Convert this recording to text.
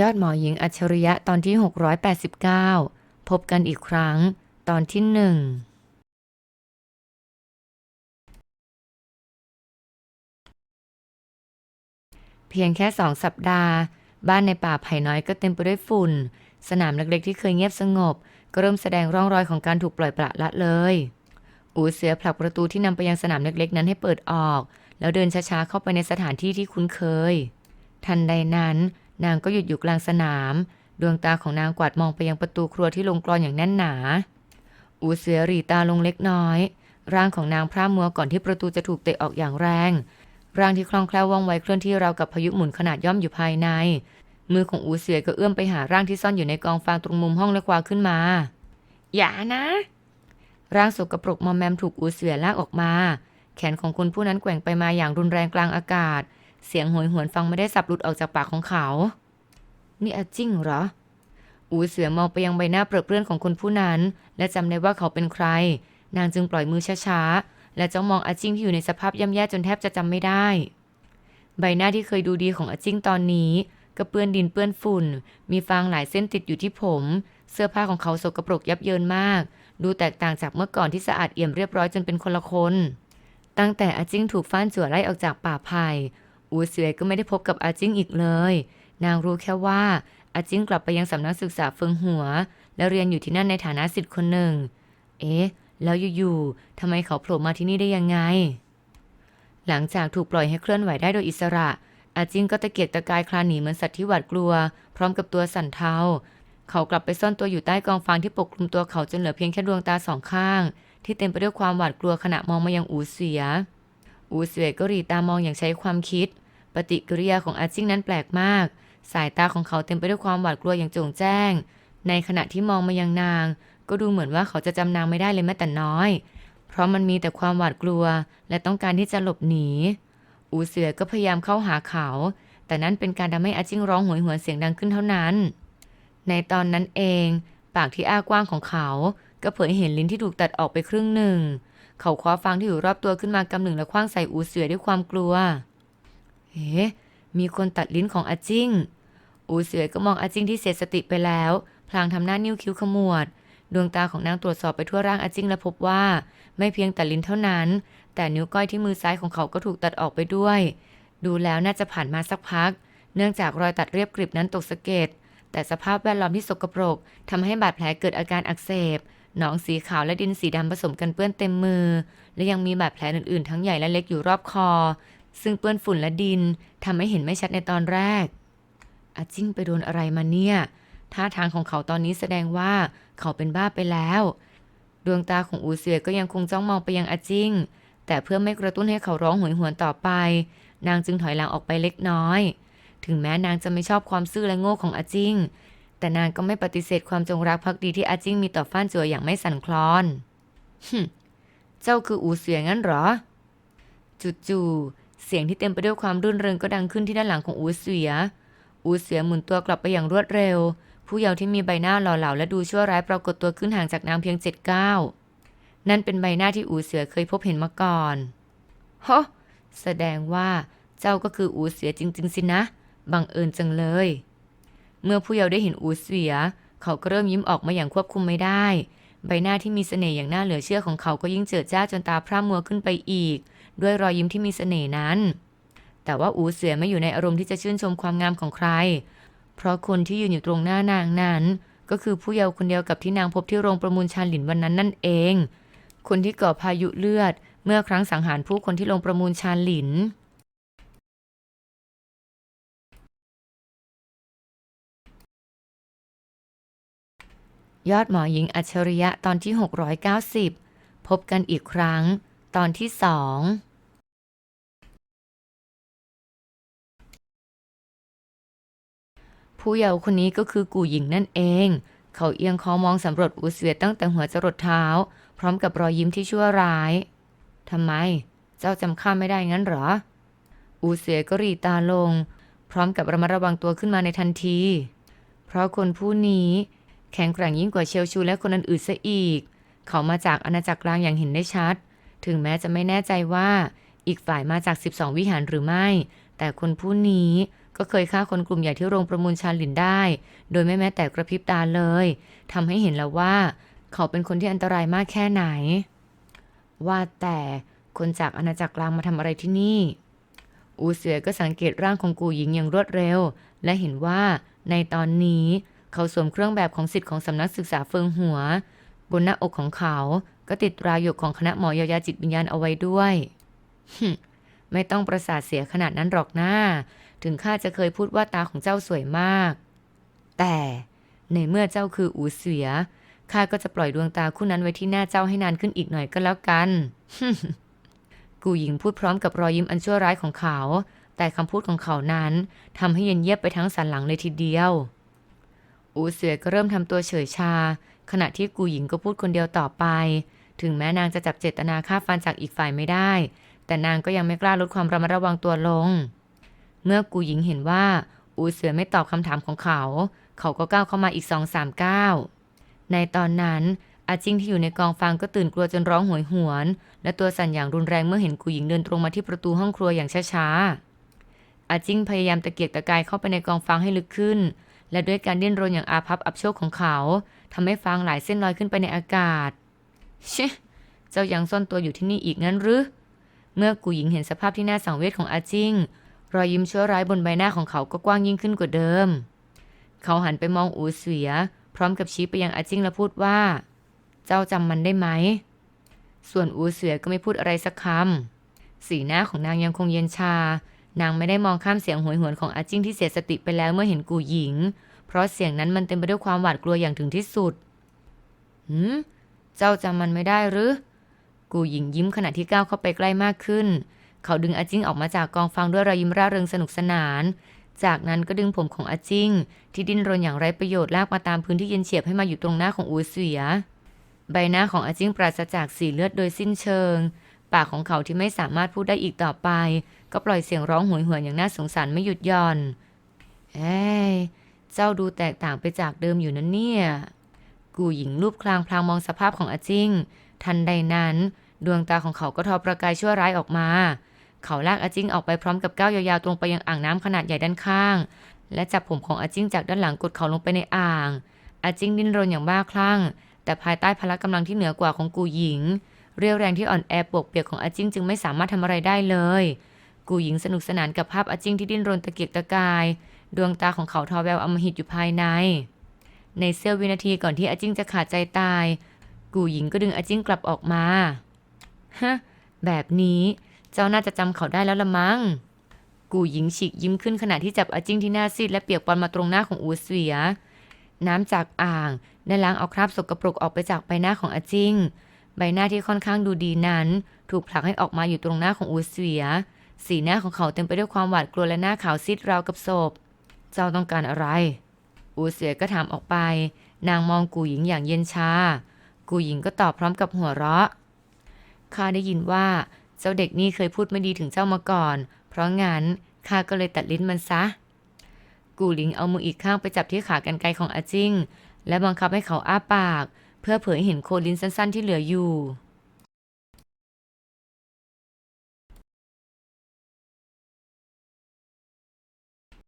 ยอดหมอหญิงอัจฉริยะตอนที่ 689 พบกันอีกครั้ง ตอนที่หนึ่งเพียงแค่สองสัปดาห์ บ้านในป่าไผ่น้อยก็เต็มไปด้วยฝุ่น สนามเล็กๆที่เคยเงียบสงบ ก็เริ่มแสดงร่องรอยของการถูกปล่อยปละละเลย อูเสือผลักประตูที่นำไปยังสนามเล็กๆ นั้นให้เปิดออก แล้วเดินช้าๆเข้าไปในสถานที่ที่คุ้นเคย ทันใดนั้น นางก็หยุดอยู่กลางสนาม ดวงตาของนางกวาดมองไปยังประตูครัวที่ลงกรอนอย่างแน่นหนา อูเสือรีตาลงเล็กน้อย ร่างของนางพร่ามัวก่อนที่ประตูจะถูกเตะออกอย่างแรง ร่างที่คล่องแคล่วว่องไวเคลื่อนที่ราวกับพายุหมุนขนาดย่อมอยู่ภายใน มือของอูเสือก็เอื้อมไปหาร่างที่ซ่อนอยู่ในกองฟางตรงมุมห้องและคว้าขึ้นมา อย่านะ ร่างสกปรกมอมแมมถูกอูเสือลากออกมา แขนของคนผู้นั้นแกว่งไปมาอย่างรุนแรงกลางอากาศ เสียงโหยหวนฟังไม่ได้สับหลุดออกจากปากของเขา นี่อาจิ้งเหรอ อูเสือมองไปยังใบหน้าเปรอะเปื้อนของคนผู้นั้น และจำได้ว่าเขาเป็นใคร นางจึงปล่อยมือช้าๆ และจ้องมองอาจิ้งที่อยู่ในสภาพย่ำแย่จนแทบจะจำไม่ได้ ใบหน้าที่เคยดูดีของอาจิ้งตอนนี้ก็เปื้อนดินเปื้อนฝุ่น มีฟางหลายเส้นติดอยู่ที่ผม เสื้อผ้าของเขาสกปรกยับเยินมาก ดูแตกต่างจากเมื่อก่อนที่สะอาดเอี่ยมเรียบร้อยจนเป็นคนละคน ตั้งแต่อาจิ้งถูกฟ้านจั่วไล่ออกจากป่าไผ่ อูเสือก็ไม่ได้พบกับอาจิ้งอีกเลย นางรู้แค่ว่าอาจิ้งกลับไปยังสำนักศึกษาเฟิงหัว และเรียนอยู่ที่นั่นในฐานะศิษย์คนหนึ่ง เอ๊ะ แล้วอยู่ๆทำไมเขาโผล่มาที่นี่ได้ยังไง หลังจากถูกปล่อยให้เคลื่อนไหวได้โดยอิสระ อาจิ้งก็ตะเกียกตะกายคลานหนีเหมือนสัตว์ที่หวาดกลัว พร้อมกับตัวสั่นเทาเขากลับไปซ่อนตัวอยู่ใต้กองฟางที่ปกคลุมตัวเขาจนเหลือเพียงแค่ดวงตาสองข้าง ที่เต็มไปด้วยความหวาดกลัวขณะมองมายังอูเสีย อูเสียก็รีตามองอย่างใช้ความคิด ปฏิกิริยาของอาจิ้งนั้นแปลกมาก สายตาของเขาเต็มไปด้วยความหวาดกลัวอย่างจงแจ้ง ในขณะที่มองมายังนาง ก็ดูเหมือนว่าเขาจะจำนางไม่ได้เลยแม้แต่น้อย เพราะมันมีแต่ความหวาดกลัว และต้องการที่จะหลบหนี อูเสือก็พยายามเข้าหาเขา แต่นั่นเป็นการทำให้อาจิ้งร้องโหวยหวนเสียงดังขึ้นเท่านั้น ในตอนนั้นเอง ปากที่อ้ากว้างของเขา ก็เผยเห็นลิ้นที่ถูกตัดออกไปครึ่งหนึ่ง เขาคว้าฟางที่อยู่รอบตัวขึ้นมากำหนึ่งและคว้างใส่อูเสือด้วยความกลัว เฮ้มีคนตัดลิ้นของอาจิ้ง อูเสือก็มองอาจิ้งที่เสียสติไปแล้ว พลางทำหน้านิ้วคิ้วขมวด ดวงตาของนางตรวจสอบไปทั่วร่างอาจิ้งและพบว่า ไม่เพียงแต่ลิ้นเท่านั้น แต่นิ้วก้อยที่มือซ้ายของเขาก็ถูกตัดออกไปด้วย ดูแล้วน่าจะผ่านมาสักพัก เนื่องจากรอยตัดเรียบกริบนั้นตกสะเก็ดแต่สภาพแวดล้อมที่สกปรกทำให้บาดแผลเกิดอาการอักเสบ หนองสีขาวและดินสีดำผสมกันเปื้อนเต็มมือ และยังมีบาดแผลอื่นๆ ทั้งใหญ่และเล็กอยู่รอบคอ ซึ่งเปื้อนฝุ่นและดินทำให้เห็นไม่ชัดในตอนแรก อาจิ้งไปโดนอะไรมาเนี่ยท่าทางของเขาตอนนี้แสดงว่าเขาเป็นบ้าไปแล้ว ดวงตาของอูเสือก็ยังคงจ้องมองไปยังอาจิ้ง แต่เพื่อไม่กระตุ้นให้เขาร้องหวยหวนต่อไป นางจึงถอยหลังออกไปเล็กน้อย ถึงแม้นางจะไม่ชอบความซื่อและโง่ของอาจิ้ง แต่นางก็ไม่ปฏิเสธความจงรักภักดีที่อาจิ้งมีต่อฟ้านจัวอย่างไม่สั่นคลอนฮึเจ้าคืออูเสืองั้นหรอ จู่ๆเสียงที่เต็มไปด้วยความรื่นเริงก็ดังขึ้นที่ด้านหลังของอูเสืออูเสือหมุนตัวกลับไปอย่างรวดเร็ว ผู้เยาว์ที่มีใบหน้าหล่อเหลาและดูชั่วร้ายปรากฏตัวขึ้นห่างจากนางเพียงเจ็ดก้าวนั่นเป็นใบหน้าที่อูเสือเคยพบเห็นมาก่อนฮะแสดงว่าเจ้าก็คืออูเสือจริง ๆ สินะ บังเอิญจังเลย เมื่อผู้เยาว์ได้เห็นอูเสือเขาก็เริ่มยิ้มออกมาอย่างควบคุมไม่ได้ ใบหน้าที่มีเสน่ห์อย่างน่าเหลือเชื่อของเขาก็ยิ่งเจิดจ้าจนตาพร่ามัวขึ้นไปอีก ด้วยรอยยิ้มที่มีเสน่ห์นั้น แต่ว่าอูเสือไม่อยู่ในอารมณ์ที่จะชื่นชมความงามของใคร เพราะคนที่ยืนอยู่ตรงหน้านางนั้น ก็คือผู้เยาว์คนเดียวกับที่นางพบที่โรงประมูลชาหลินวันนั้นนั่นเอง คนที่ก่อพายุเลือด เมื่อครั้งสังหารผู้คนที่โรงประมูลชาหลิน ยอดหมอหญิงอัจฉริยะตอนที่ 690 พบกันอีกครั้ง ตอนที่สองผู้เยาว์คนนี้ก็คือกู่หญิงนั่นเอง เขาเอียงคอมองสำรวจอูเสวียตั้งแต่หัวจรดเท้า พร้อมกับรอยยิ้มที่ชั่วร้ายทำไม เจ้าจำข้าไม่ได้งั้นเหรอ อูเสือก็รีตาลง พร้อมกับระมัดระวังตัวขึ้นมาในทันที เพราะคนผู้นี้ แข็งแกร่งยิ่งกว่าเชลชูและคนอื่นๆซะอีก เขามาจากอาณาจักรกลางอย่างเห็นได้ชัด ถึงแม้จะไม่แน่ใจว่าอีกฝ่ายมาจาก 12 วิหารหรือไม่ แต่คนผู้นี้ก็เคยฆ่าคนกลุ่มใหญ่ที่โรงประมูลชาลินได้ โดยไม่แม้แต่กระพริบตาเลยทำให้เห็นแล้วว่า เขาเป็นคนที่อันตรายมากแค่ไหน ว่าแต่คนจากอาณาจักรกลางมาทำอะไรที่นี่ อูเสือก็สังเกตร่างของกูหญิงอย่างรวดเร็ว และเห็นว่าในตอนนี้ เขาสวมเครื่องแบบของสิทธิ์ของสำนักศึกษาเฟิงหัว บนหน้าอกของเขา ก็ติดตราหยกของคณะหมอยายาจิตวิญญาณเอาไว้ด้วยไม่ต้องประสาทเสียขนาดนั้นหรอกหน้า ถึงข้าจะเคยพูดว่าตาของเจ้าสวยมาก แต่ในเมื่อเจ้าคืออูเสือข้าก็จะปล่อยดวงตาคู่นั้นไว้ที่หน้าเจ้าให้นานขึ้นอีกหน่อยก็แล้วกัน กูหญิงพูดพร้อมกับรอยยิ้มอันชั่วร้ายของเขา แต่คำพูดของเขานั้นทำให้เย็นเยียบไปทั้งสันหลังเลยทีเดียว อูเสือก็เริ่มทำตัวเฉยชา ขณะที่กูหญิงก็พูดคนเดียวต่อไป ถึงแม้นางจะจับเจตนาฆ่าฟันจากอีกฝ่ายไม่ได้ แต่นางก็ยังไม่กล้าลดความระมัดระวังตัวลง เมื่อกูหญิงเห็นว่า อูเสือไม่ตอบคำถามของเขา เขาก็ก้าวเข้ามาอีกสองสามก้าวในตอนนั้นอาจิงที่อยู่ในกองฟางก็ตื่นกลัวจนร้องโหวยหวน และตัวสั่นอย่างรุนแรงเมื่อเห็นกูหญิงเดินตรงมาที่ประตูห้องครัวอย่างช้าๆอาจิงพยายามตะเกียกตะกายเข้าไปในกองฟางให้ลึกขึ้น และด้วยการดิ้นรนอย่างอาภัพอับโชคของเขาทำให้ฟางหลายเส้นลอยขึ้นไปในอากาศชิเจ้ายังซ่อนตัวอยู่ที่นี่อีกงั้นหรือ เมื่อกูหญิงเห็นสภาพที่น่าสังเวชของอาจิงรอยยิ้มชั่วร้ายบนใบหน้าของเขาก็กว้างยิ่งขึ้นกว่าเดิม เขาหันไปมองอูเสีย พร้อมกับชี้ไปยังอาจิงและพูดว่า เจ้าจำมันได้ไหม ส่วนอูเสือก็ไม่พูดอะไรสักคำ สีหน้าของนางยังคงเย็นชา นางไม่ได้มองข้ามเสียงหวยหวนของอาจิ้งที่เสียสติไปแล้วเมื่อเห็นกูหญิง เพราะเสียงนั้นมันเต็มไปด้วยความหวาดกลัวอย่างถึงที่สุดหืมเจ้าจำมันไม่ได้หรือ กูหญิงยิ้มขณะที่ก้าวเข้าไปใกล้มากขึ้น เขาดึงอาจิ้งออกมาจากกองฟางด้วยรอยยิ้มร่าเริงสนุกสนาน จากนั้นก็ดึงผมของอาจิ้ง ที่ดิ้นรนอย่างไร้ประโยชน์ลากมาตามพื้นที่เย็นเฉียบให้มาอยู่ตรงหน้าของอูเสีย ใบหน้าของอาจิ้งปราศจากสีเลือดโดยสิ้นเชิง ปากของเขาที่ไม่สามารถพูดได้อีกต่อไป ก็ปล่อยเสียงร้องหวยหวนอย่างน่าสงสารไม่หยุดย่อน เอ้ยเจ้าดูแตกต่างไปจากเดิมอยู่นะเนี่ย กูหญิงรูปคลางพลางมองสภาพของอาจิ้ง ทันใดนั้น ดวงตาของเขาก็ทอประกายชั่วร้ายออกมา เขาลากอาจิ้งออกไปพร้อมกับก้าวยาวๆตรงไปยังอ่างน้ำขนาดใหญ่ด้านข้าง และจับผมของอาจิ้งจากด้านหลังกดเขาลงไปในอ่าง อาจิ้งดิ้นรนอย่างบ้าคลั่ง แต่ภายใต้พละกำลังที่เหนือกว่าของกูหญิง เรียวแรงที่อ่อนแอปวกเปียกของอาจิ้งจึงไม่สามารถทำอะไรได้เลย กูหญิงสนุกสนานกับภาพอาจิ้งที่ดิ้นรนตะเกียกตะกาย ดวงตาของเขาทอแววอมหิตอยู่ภายใน ในเสี้ยววินาทีก่อนที่อาจิ้งจะขาดใจตาย กูหญิงก็ดึงอาจิ้งกลับออกมา ฮะ แบบนี้เจ้าน่าจะจำเขาได้แล้วละมั้ง กูหญิงฉีกยิ้มขึ้นขณะที่จับอาจิ้งที่หน้าซีดและเปียกปอนมาตรงหน้าของอูเสีย น้ำจากอ่างได้ล้างเอาคราบสกปรกออกไปจากใบหน้าของอาจิ้ง ใบหน้าที่ค่อนข้างดูดีนั้น ถูกผลักให้ออกมาอยู่ตรงหน้าของอูเสีย สีหน้าของเขาเต็มไปด้วยความหวาดกลัวและหน้าขาวซีดราวกับศพ เจ้าต้องการอะไร อูเสียก็ถามออกไป นางมองกูหญิงอย่างเย็นชา กูหญิงก็ตอบพร้อมกับหัวเราะ ข้าได้ยินว่าเจ้าเด็กนี่เคยพูดไม่ดีถึงเจ้ามาก่อน เพราะงั้นข้าก็เลยตัดลิ้นมันซะ กูหลิงเอามืออีกข้างไปจับที่ขากรรไกรของอาจิ้ง และบังคับให้เขาอ้าปาก เพื่อเผยเห็นโคนลิ้นสั้นๆที่เหลืออยู่